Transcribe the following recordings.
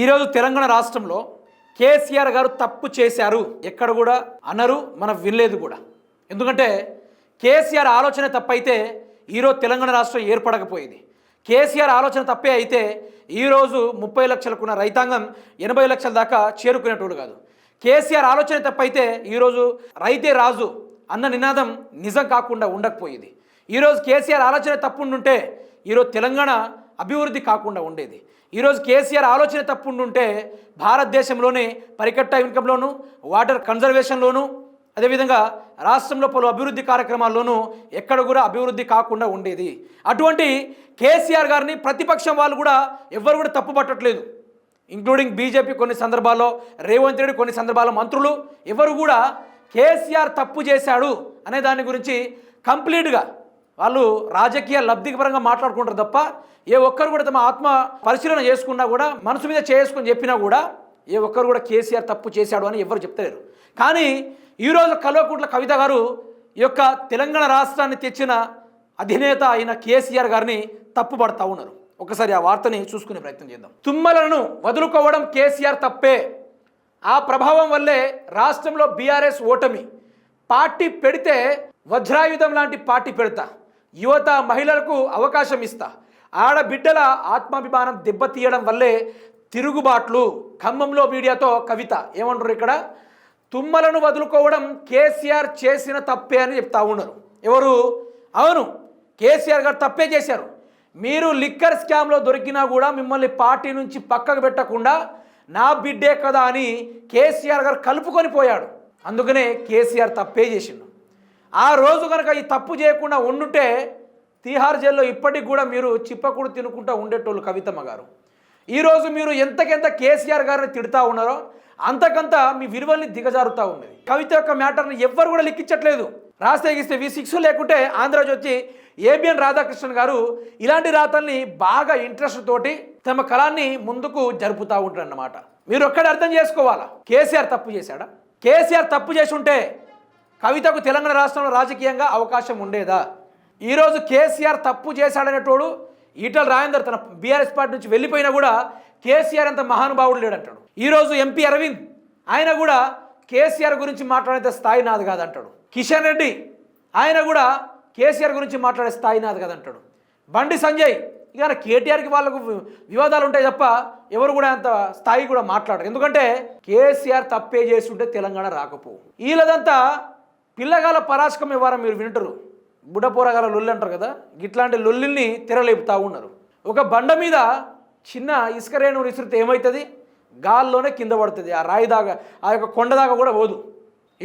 ఈరోజు తెలంగాణ రాష్ట్రంలో కేసీఆర్ గారు తప్పు చేశారు. ఎక్కడ కూడా అనరు మనం వినలేదు కూడా. ఎందుకంటే కేసీఆర్ ఆలోచన తప్పైతే ఈరోజు తెలంగాణ రాష్ట్రం ఏర్పడకపోయేది. కేసీఆర్ ఆలోచన తప్పే అయితే ఈరోజు ముప్పై లక్షలకున్న రైతాంగం ఎనభై లక్షల దాకా చేరుకునేటోడు కాదు. కేసీఆర్ ఆలోచన తప్పైతే ఈరోజు రైతే రాజు అన్న నినాదం నిజం కాకుండా ఉండకపోయేది. ఈరోజు కేసీఆర్ ఆలోచన తప్పుండుంటే ఈరోజు తెలంగాణ అభివృద్ధి కాకుండా ఉండేది. ఈరోజు కేసీఆర్ ఆలోచన తప్పుండుంటే భారతదేశంలోనే పరికట్ట ఇన్కంలోను వాటర్ కన్జర్వేషన్లోను అదేవిధంగా రాష్ట్రంలో పలు అభివృద్ధి కార్యక్రమాల్లోనూ ఎక్కడ కూడా అభివృద్ధి కాకుండా ఉండేది. అటువంటి కేసీఆర్ గారిని ప్రతిపక్షం వాళ్ళు కూడా ఎవ్వరు కూడా తప్పు పట్టట్లేదు ఇంక్లూడింగ్ బీజేపీ కొన్ని సందర్భాల్లో రేవంత్ రెడ్డి కొన్ని సందర్భాల్లో మంత్రులు ఎవరు కూడా కేసీఆర్ తప్పు చేశాడు అనే దాని గురించి కంప్లీట్గా వాళ్ళు రాజకీయ లబ్ధిపరంగా మాట్లాడుకుంటారు తప్ప ఏ ఒక్కరు కూడా తమ ఆత్మ పరిశీలన చేసుకున్నా కూడా మనసు మీద చేసుకుని చెప్పినా కూడా ఏ ఒక్కరు కూడా కేసీఆర్ తప్పు చేశాడు అని ఎవరు చెప్తలేరు. కానీ ఈరోజు కల్వకుంట్ల కవిత గారు ఈ యొక్క తెలంగాణ రాష్ట్రాన్ని తెచ్చిన అధినేత అయిన కేసీఆర్ గారిని తప్పుపడతా ఉన్నారు. ఒకసారి ఆ వార్తని చూసుకునే ప్రయత్నం చేద్దాం. తుమ్మలను వదులుకోవడం కేసీఆర్ తప్పే. ఆ ప్రభావం వల్లే రాష్ట్రంలో బీఆర్ఎస్ ఓటమి. పార్టీ పెడితే వజ్రాయుధం లాంటి పార్టీ పెడతా. యువత మహిళలకు అవకాశం ఇస్తా. ఆడబిడ్డల ఆత్మాభిమానం దెబ్బతీయడం వల్లే తిరుగుబాట్లు ఖమ్మంలో మీడియాతో కవిత. ఏమంటారు ఇక్కడ? తుమ్మలను వదులుకోవడం కేసీఆర్ చేసిన తప్పే అని చెప్తా ఉన్నారు. ఎవరు? అవును కేసీఆర్ గారు తప్పే చేశారు. మీరు లిక్కర్ స్కామ్లో దొరికినా కూడా మిమ్మల్ని పార్టీ నుంచి పక్కకు పెట్టకుండా నా బిడ్డే కదా అని కేసీఆర్ గారు కలుపుకొని పోయాడు. అందుకనే కేసీఆర్ తప్పే చేసిండు. ఆ రోజు కనుక ఈ తప్పు చేయకుండా ఉండుంటే తీహార్ జైల్లో ఇప్పటికి కూడా మీరు చిప్పకూడు తినుకుంటూ ఉండేటోళ్ళు కవితమ్మ గారు. ఈరోజు మీరు ఎంతకెంత కేసీఆర్ గారిని తిడతా ఉన్నారో అంతకంత మీ విలువల్ని దిగజారుతూ ఉన్నది. కవిత యొక్క మ్యాటర్ని ఎవ్వరు కూడా లెక్కించట్లేదు. రాసేగిస్తే గీస్తే వి సిక్స్ లేకుంటే ఆంధ్రజ్ వచ్చి ఏబిఎన్ రాధాకృష్ణన్ గారు ఇలాంటి రాతల్ని బాగా ఇంట్రెస్ట్ తోటి తమ కళాన్ని ముందుకు జరుపుతూ ఉంటారు అన్నమాట మీరు ఒక్కడ అర్థం చేసుకోవాలా? కేసీఆర్ తప్పు చేశాడా? కేసీఆర్ తప్పు చేసి ఉంటే కవితకు తెలంగాణ రాష్ట్రంలో రాజకీయంగా అవకాశం ఉండేదా? ఈరోజు కేసీఆర్ తప్పు చేశాడనేటోడు ఈటల రాజేందర్ తన బీఆర్ఎస్ పార్టీ నుంచి వెళ్ళిపోయినా కూడా కేసీఆర్ అంత మహానుభావుడు లేడంటాడు. ఈరోజు ఎంపీ అరవింద్ ఆయన కూడా కేసీఆర్ గురించి మాట్లాడేంత స్థాయి నాది కాదంటాడు. కిషన్ రెడ్డి ఆయన కూడా కేసీఆర్ గురించి మాట్లాడే స్థాయి నాది కాదంటాడు. బండి సంజయ్ ఇక కేటీఆర్కి వాళ్ళకు వివాదాలు ఉంటాయి తప్ప ఎవరు కూడా అంత స్థాయి కూడా మాట్లాడరు. ఎందుకంటే కేసీఆర్ తప్పే చేసి ఉంటే తెలంగాణ రాకపోవు. వీళ్ళదంతా పిల్లగాల పరాశకం వ్యవహారం మీరు వింటారు. బుడ్డపోరగాల లొల్లి అంటారు కదా ఇట్లాంటి లొల్లిని తెరలేపుతా ఉన్నారు. ఒక బండ మీద చిన్న ఇసుక రేణువు విసిరితే ఏమవుతుంది గాల్లోనే కింద పడుతుంది. ఆ రాయి దాకా ఆ యొక్క కొండ దాకా కూడా పోదు.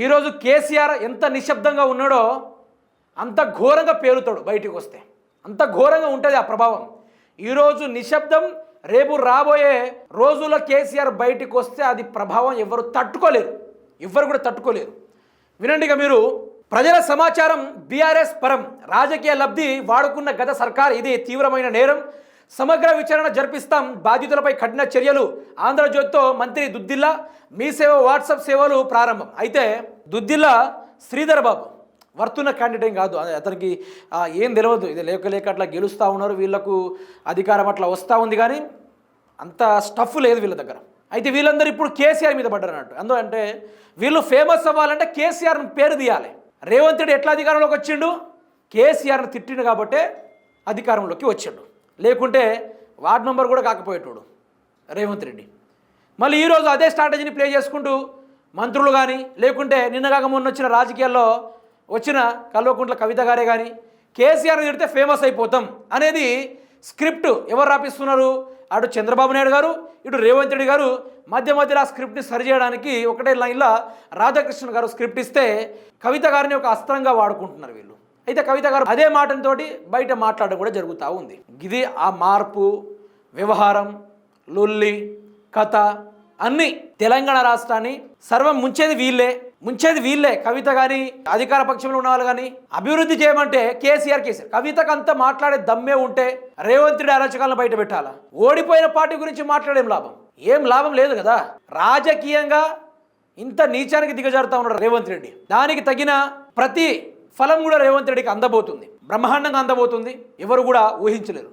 ఈరోజు కేసీఆర్ ఎంత నిశ్శబ్దంగా ఉన్నాడో అంత ఘోరంగా పేరుతాడు బయటికి వస్తే. అంత ఘోరంగా ఉంటుంది ఆ ప్రభావం. ఈరోజు నిశ్శబ్దం రేపు రాబోయే రోజుల్లో కేసీఆర్ బయటికి వస్తే అది ప్రభావం ఎవరు తట్టుకోలేరు. ఎవరు కూడా తట్టుకోలేరు. వినండి ఇక మీరు. ప్రజల సమాచారం బీఆర్ఎస్ పరం. రాజకీయ లబ్ధి వాడుకున్న గత సర్కార్ ఇది తీవ్రమైన నేరం. సమగ్ర విచారణ జరిపిస్తాం బాధితులపై కఠిన చర్యలు. ఆంధ్రజ్యోతితో మంత్రి దుద్దిల్లా మీ సేవ వాట్సాప్ సేవలు ప్రారంభం. అయితే దుద్దిల్లా శ్రీధర్ బాబు వర్తున్న క్యాండిడేట్ కాదు. అతనికి ఏం తెలియదు ఇది లేక లేక అట్లా గెలుస్తూ ఉన్నారు. వీళ్ళకు అధికారం అట్లా వస్తూ ఉంది కానీ అంత స్టఫ్ లేదు వీళ్ళ దగ్గర. అయితే వీళ్ళందరూ ఇప్పుడు కేసీఆర్ మీద పడ్డారు అన్నట్టు అందుకంటే వీళ్ళు ఫేమస్ అవ్వాలంటే కేసీఆర్ పేరు తీయాలి. రేవంత్ రెడ్డి ఎట్లా అధికారంలోకి వచ్చిండు? కేసీఆర్ని తిట్టిండు కాబట్టే అధికారంలోకి వచ్చిండు. లేకుంటే వార్డ్ మెంబర్ కూడా కాకపోయేటోడు రేవంత్ రెడ్డి. మళ్ళీ ఈరోజు అదే స్ట్రాటజీని ప్లే చేసుకుంటూ మంత్రులు కానీ లేకుంటే నిన్నగాక మొన్న వచ్చిన రాజకీయాల్లో వచ్చిన కల్వకుంట్ల కవిత గారే కానీ కేసీఆర్ తిడితే ఫేమస్ అయిపోతాం అనేది స్క్రిప్ట్ ఎవరు రాపిస్తున్నారు? అటు చంద్రబాబు నాయుడు గారు ఇటు రేవంత్ రెడ్డి గారు మధ్య మధ్యలో ఆ స్క్రిప్ట్ని సరిచేయడానికి ఒకటే లైన్లో రాధాకృష్ణ గారు స్క్రిప్ట్ ఇస్తే కవిత గారిని ఒక అస్త్రంగా వాడుకుంటున్నారు వీళ్ళు. అయితే కవిత గారు అదే మాటతోటి బయట మాట్లాడడం కూడా జరుగుతూ ఉంది. ఇది ఆ మార్పు వ్యవహారం లొల్లి కథ అన్నీ తెలంగాణ రాష్ట్రాన్ని సర్వం ముంచేది వీళ్ళే. ముంచేది వీళ్ళే. కవిత కానీ అధికార పక్షంలో ఉన్న వాళ్ళు కానీ అభివృద్ధి చేయమంటే కేసీఆర్ కేసీఆర్. కవితకంతా మాట్లాడే దమ్మే ఉంటే రేవంత్ రెడ్డి అరాచకాలను బయట పెట్టాలా? ఓడిపోయిన పార్టీ గురించి మాట్లాడేం లాభం? ఏం లాభం లేదు కదా? రాజకీయంగా ఇంత నీచానికి దిగజారుతా ఉన్నాడు రేవంత్ రెడ్డి. దానికి తగిన ప్రతి ఫలం కూడా రేవంత్ రెడ్డికి అందబోతుంది. బ్రహ్మాండంగా అందబోతుంది. ఎవరు కూడా ఊహించలేరు.